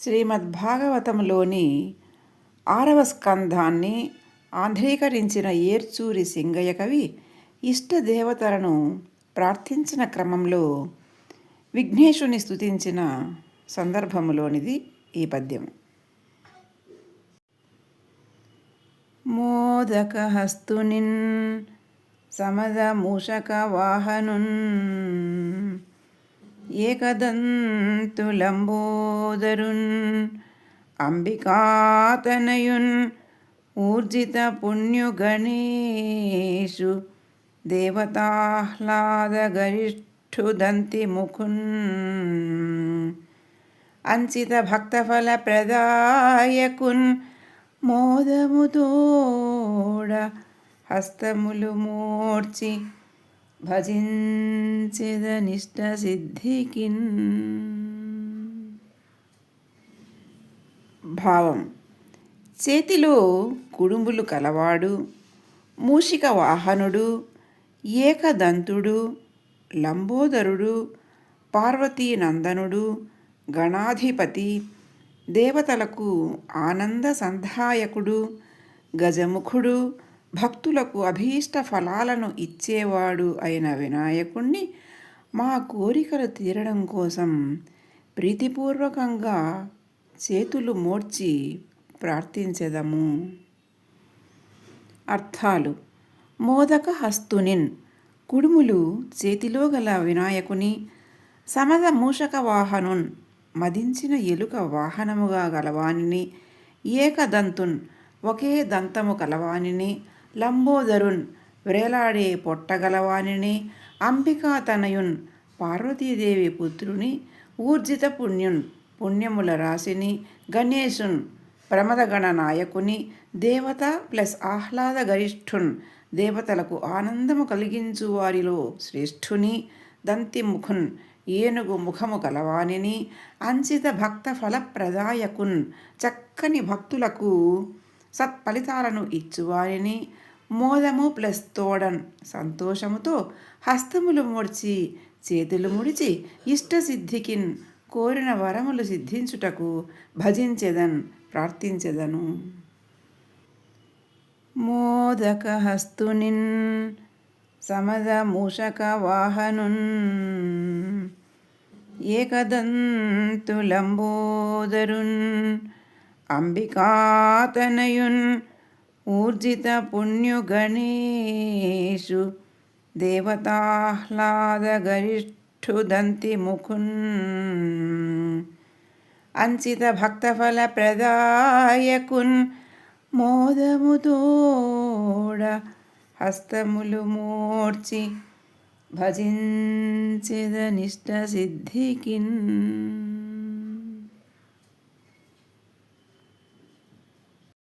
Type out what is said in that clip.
శ్రీమద్భాగవతంలోని ఆరవ స్కంధాన్ని ఆంధ్రీకరించిన ఏర్చూరి సింగయ్య కవి ఇష్టదేవతలను ప్రార్థించిన క్రమంలో విఘ్నేశుని స్థుతించిన సందర్భములోనిది ఈ పద్యం మోదకహస్తునిన్ సమద మూషక వాహనున్ ఏకదంతులంబోదరున్ అంబికాతనయున్ ఊర్జిత పుణ్యుగణేషు దేవతాహ్లాదగరిష్ఠుదంతి ముఖున్ అంచిత భక్తఫల ప్రదాయకున్ మోదముతోడ హస్తములు మూర్చి భజించిదనిష్టసిద్ధికిన్ భావం. చేతిలో కుడుంబులు కలవాడు మూషిక వాహనుడు ఏకదంతుడు లంబోదరుడు పార్వతీనందనుడు గణాధిపతి దేవతలకు ఆనంద సంధాయకుడు గజముఖుడు భక్తులకు అభీష్ట ఫలాలను ఇచ్చేవాడు అయిన వినాయకుణ్ణి మా కోరికలు తీరడం కోసం ప్రీతిపూర్వకంగా చేతులు మోడ్చి ప్రార్థించెదము. అర్థాలు. మోదక హస్తునిన్ కుడుములు చేతిలో గల వినాయకుని సమద మూషక వాహనున్ మదించిన ఎలుక వాహనముగా గలవానిని ఏకదంతున్ ఒకే దంతము కలవానిని లంబోదరున్ వ్రేలాడే పొట్టగలవానిని అంబికా తనయున్ పార్వతీదేవి పుత్రుని ఊర్జిత పుణ్యున్ పుణ్యముల రాశిని గణేశున్ ప్రమదగణ నాయకుని దేవత ప్లస్ ఆహ్లాద గరిష్ఠున్ దేవతలకు ఆనందము కలిగించు వారిలో శ్రేష్ఠుని దంతిముఖున్ ఏనుగు ముఖము కలవానిని అంచిత భక్త ఫలప్రదాయకున్ చక్కని భక్తులకు సత్ఫలితాలను ఇచ్చువారిని మోదము ప్లస్ తోడన్ సంతోషముతో హస్తములు ముడిచి చేతులు ముడిచి ఇష్టసిద్ధికిన్ కోరిన వరములు సిద్ధించుటకు భజించెదన్ ప్రార్థించెదను. మోదక హస్తునిన్ సమద మూషక వాహనున్ ఏకదంతులంబోదరున్ అంబికాతనయున్ ఊర్జిత పుణ్యుగణేషు దేవతాహ్లాదగరిష్ఠుదంతి ముఖున్ అంచిత భక్తఫల ప్రదాయకున్ మోదముతోడ హస్తములు మూర్చి భజించిద నిష్ట సిద్ధికిన్